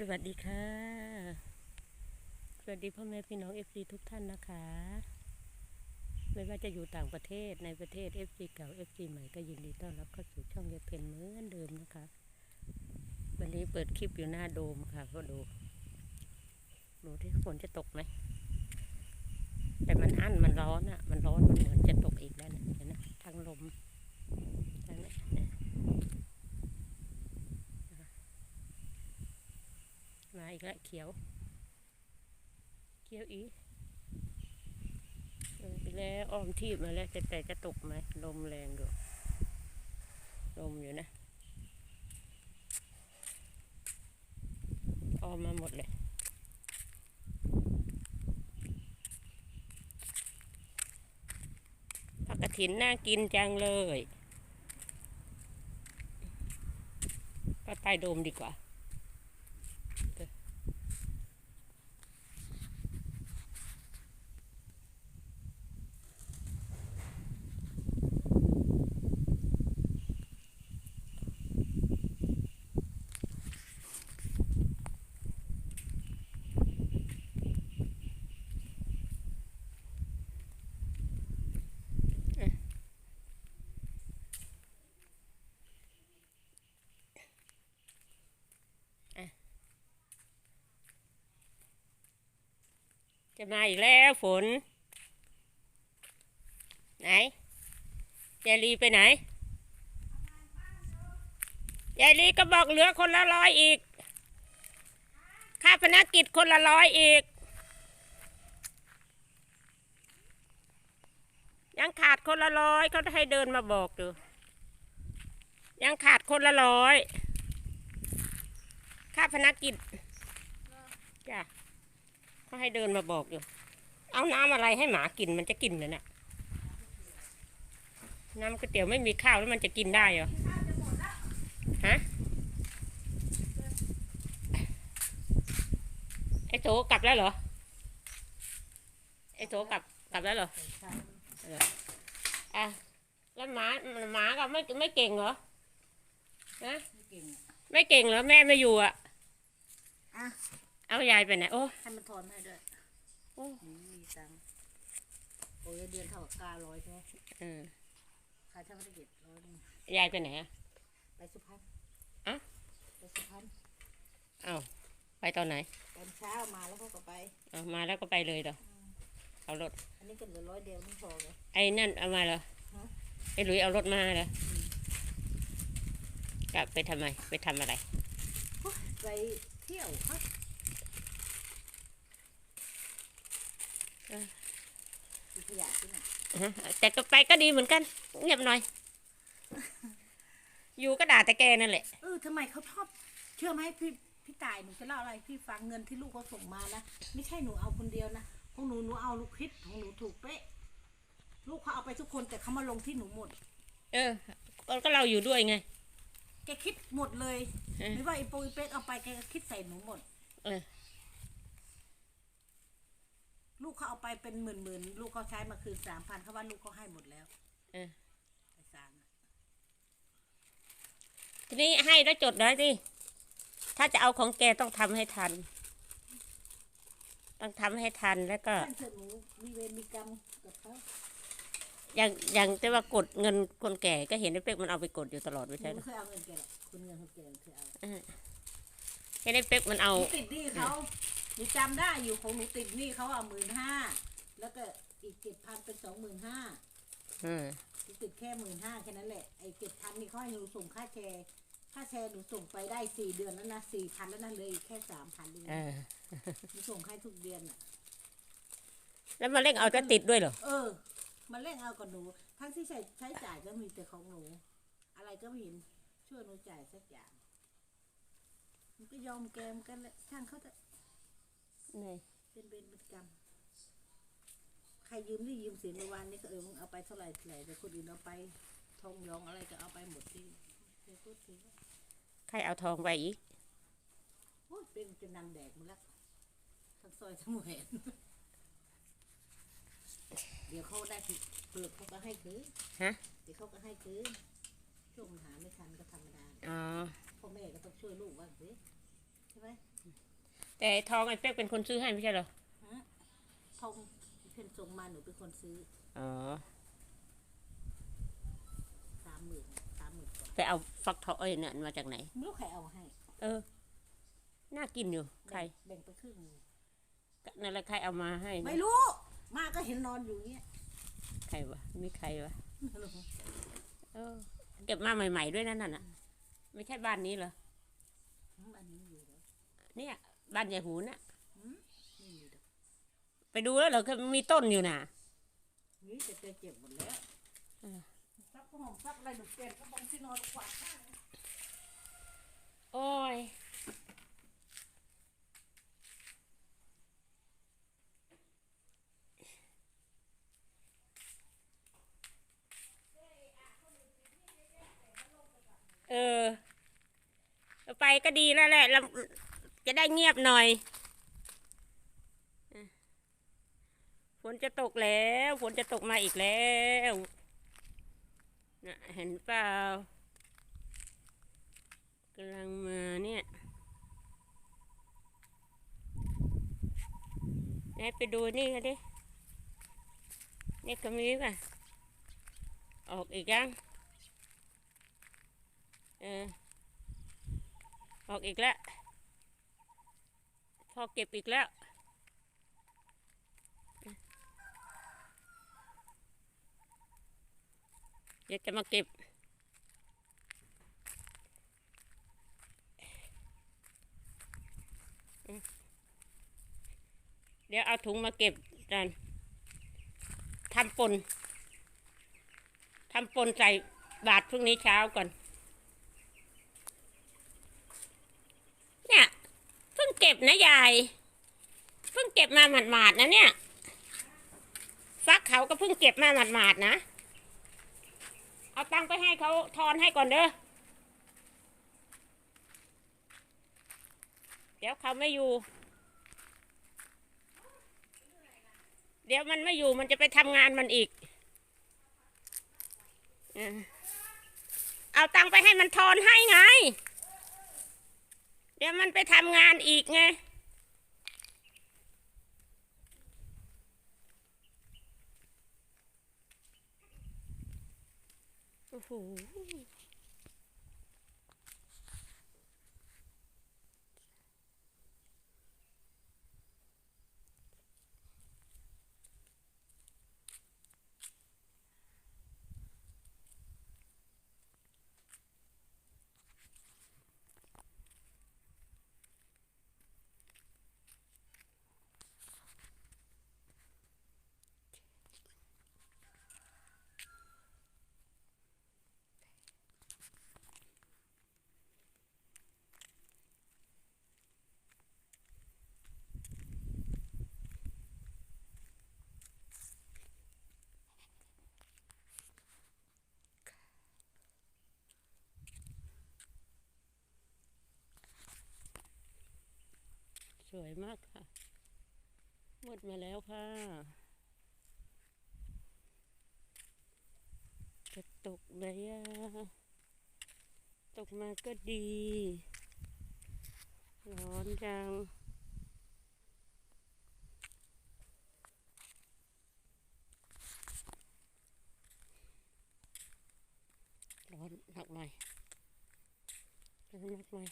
สวัสดีค่ะ สวัสดีพ่อแม่พี่น้องเอฟซีทุกท่านนะคะ ไม่ว่าจะอยู่ต่างประเทศในประเทศเอฟซีเก่าเอฟซีใหม่ก็ยินดีต้อนรับเข้าสู่ช่องยายเพนเหมือนเดิมนะคะ วันนี้เปิดคลิปอยู่หน้าโดมค่ะก็ดูดูที่ฝนจะตกไหมแต่มันอั้นมันร้อนอะ่ะ มันร้อนมันเหมือนจะตกอีกแล้วเนี่ยเห็นไหมทางลมนั่นะเนี่ มาอีกแล้วเขียว เขียวอีกไปแล้วอ้อมทีบมาแล้วแต่แต่จะตกไหมลมแรงอยู่ลมอยู่นะอ้อมมาหมดเลยผักกระถินน่ากินจังเลย ไปไปดมดีกว่า จะมาอีกแล้วฝน ไหนยายลีไปไหนยายลีก็บอกเหลือคนละร้อยอีก ค่าพนักกิจคนละร้อยอีก ยังขาดคนละร้อยเขาให้เดินมาบอกอยู่ยังขาดคนละร้อย ค่าพนักกิจจ้ะ เขาให้เดินมาบอกอยู่ เอาน้ำอะไรให้หมากินมันจะกินเลยน่ะน้ำก๋วยเตี๋ยวไม่มีข้าวแล้วมันจะกินได้เหรอ ฮะ ไอ้โถกลับแล้วเหรอ ไอ้โถกลับกลับแล้วเหรออะแล้วหมาหมาก็ไม่ไม่เก่งเหรอฮะไม่เก่งอะไม่เก่งเหรอแม่ไม่อยู่อะอะ เอายายไปไหนโอ้ให้มันทอนให้ด้วยโอ้อืมมีตังค์โอ้ยเดือนเท่ากับการ้อยใช่ไหมเออค่าเช่าธุรกิจร้อยหนึงยายไปไหนอะไปสุพรรณอะไปสุพรรณเอาไปตอนไหนตอนเช้ามาแล้วเขาก็ไปเอามาแล้วก็ไปเลยเหรอเอารถ อันนี้ก็เหลือร้อยเดียวไม่พอเลย ไอ้นั่นเอามาเหรอฮะ ไอ้หลุยเอารถมาเหรออมกลับไปทำไมไปทำอะไร ไปเที่ยวครับ เออ มี ขยะที่ไหนฮะแต่ก็ไปก็ดีเหมือนกัน เงียบหน่อย อยู่ก็ด่าแต่แกนั่นแหละ เออทำไมเขาชอบ เชื่อไหมพี่พี่ตายหนูจะเล่าอะไรพี่ฟังเงินที่ลูกเขาส่งมานะไม่ใช่หนูเอาคนเดียวนะของหนูหนูเอาลูกคิดของหนูถูกเป๊ะ ลูกเขาเอาไปทุกคนแต่เขามาลงที่หนูหมด เออก็ก็เราอยู่ด้วยไง แกคิดหมดเลยเออไม่ว่าไอ้ปูไอ้เป๊กเอาไปแกก็คิดใส่หนูหมด เออ ลูกเขาเอาไปเป็นหมื่นหมื่นๆลูกเขาใช้มาคืนสามพันเขาว่าลูกเขาให้หมดแล้วเออไอ้สารน่ะทีนี้ให้แล้วจดได้สิถ้าจะเอาของแกต้องทำให้ทัน ต้องทำให้ทันแล้วก็ ท่านเถอะหนูมีเวรมีกรรมกับเขาอย่างอย่างแต่ว่ากดเงินคนแก่ก็เห็นไอ้เป๊กมันเอาไปกดอยู่ตลอดไม่หนูใช่เหรไม่อเคยเอาเงินแกหรอกคุณเงินคนแก่เคยเอาเห็นไอ้เป๊กมันเอา หนูติดหนี้เขา หนูจำได้อยู่ของหนูติดหนี้เขาอะหมื่นห้าแล้วก็อีกเจ็ดพันเป็นสองหมื่นห้าอืมหนูติดแค่หมื่นห้าแค่นั้นแหละไอ้เจ็ดพันนี่เขาให้หนูส่งค่าแชร์ค่าแชร์หนูส่งไปได้สี่เดือนแล้วนะสี่พันแล้วนะเหลยแค่สามพันเองเออ หนูส่งให้ทุกเดือนอะ แล้วมาเร่งเอาจะติดด้วยเหรอ เออมาเร่งเอากับหนู ทั้งที่ใช้ใช้จ่ายก็มีแต่ของหนู อะไรก็ไม่เห็นช่วยหนูจ่ายสักอย่างหนูก็ยอมแกมกันแหละช่างเขาจะ นี่เป็นเวรเป็นกรรมใครยืมนี่ยืมสินเมื่อวานนี้ก็เออมึงเอาไปเท่าไหร่เท่าไหร่แต่คนอื่นเอาไปทองยองอะไรก็เอาไปหมดที่เคยพูดถึงว่าใครเอาทองไปอีก โอ้ยเป็นจะนำแดกหมาแล้วทั้งซอยทั้งหมู่แห่งเดี๋ยวเขาได้เปลือกเขาก็ให้คืนฮะ เดี๋ยวเขาก็ให้คืนช่วงมันหาไม่ทันก็ธรรมดาอ๋อพ่อแม่ก็ต้องช่วยลูกบ้างสิใช่ไหม แต่ทองไอ้เป๊กเป็นคนซื้อให้ไม่ใช่เหรอ ทองเพื่อนส่งมาหนูเป็นคนซื้ออ๋อ สามหมื่นสามหมื่นกว่าไปเอาฟักทองเอ้ยเนี่ยมาจากไหน ไม่รู้ใครเอาให้เออ น่ากินอยู่ ใครแบ่งไปครึ่งหนึ่งนั่นแหละใครเอามาให้นะไม่รู้ มาก็เห็นนอนอยู่เงี้ยใครวะมีใครวะเออ เก็บมาใหม่ ๆ ด้วยนั่นน่ะ ไม่ใช่บ้านนี้เหรอ อันนี้อยู่แล้วเนี่ย บ้านยายหูน่ะนี่อยู่แล้วไปดูแล้วเหรอคือมีต้นอยู่น่ะ นี่แต่เจอเจ็บหมดแล้วเออซักผ้าห่มซักอะไรหนูเปลี่ยนกระบองที่นอนกวาดข้างโอ้ย เออ ไปก็ดีแล้วแหละเรา จะได้เงียบหน่อย ฝนจะตกแล้ว ฝนจะตกมาอีกแล้วนะเห็นเปล่ากำลังมาเนี่ยไหนไปดูนี่กันดิ นี่ก็มีป่ะ ออกอีกยัง เออ ออกอีกแล้ว พอเก็บอีกแล้ว เดี๋ยวจะมาเก็บ เดี๋ยวเอาถุงมาเก็บกันทำปนทำปนใส่บาทพรุ่งนี้เช้าก่อน เนี่ย เก็บนะยาย เพิ่งเก็บมาหมาดๆนะเนี่ย ฟักเขาก็เพิ่งเก็บมาหมาดๆนะ เอาตังไปให้เขาทอนให้ก่อนเด้อ เดี๋ยวเขาไม่อยู่ เดี๋ยวมันไม่อยู่มันจะไปทำงานมันอีก เอาตังไปให้มันทอนให้ไง เดี๋ยวมันไปทำงานอีกไง โอ้โห ส วยมากค่ะ หมดมาแล้วค่ะ จะตกไหมอะตกมาก็ดี ร้อนจังร้อนหนักหน่อยร้อนหนักหน่อย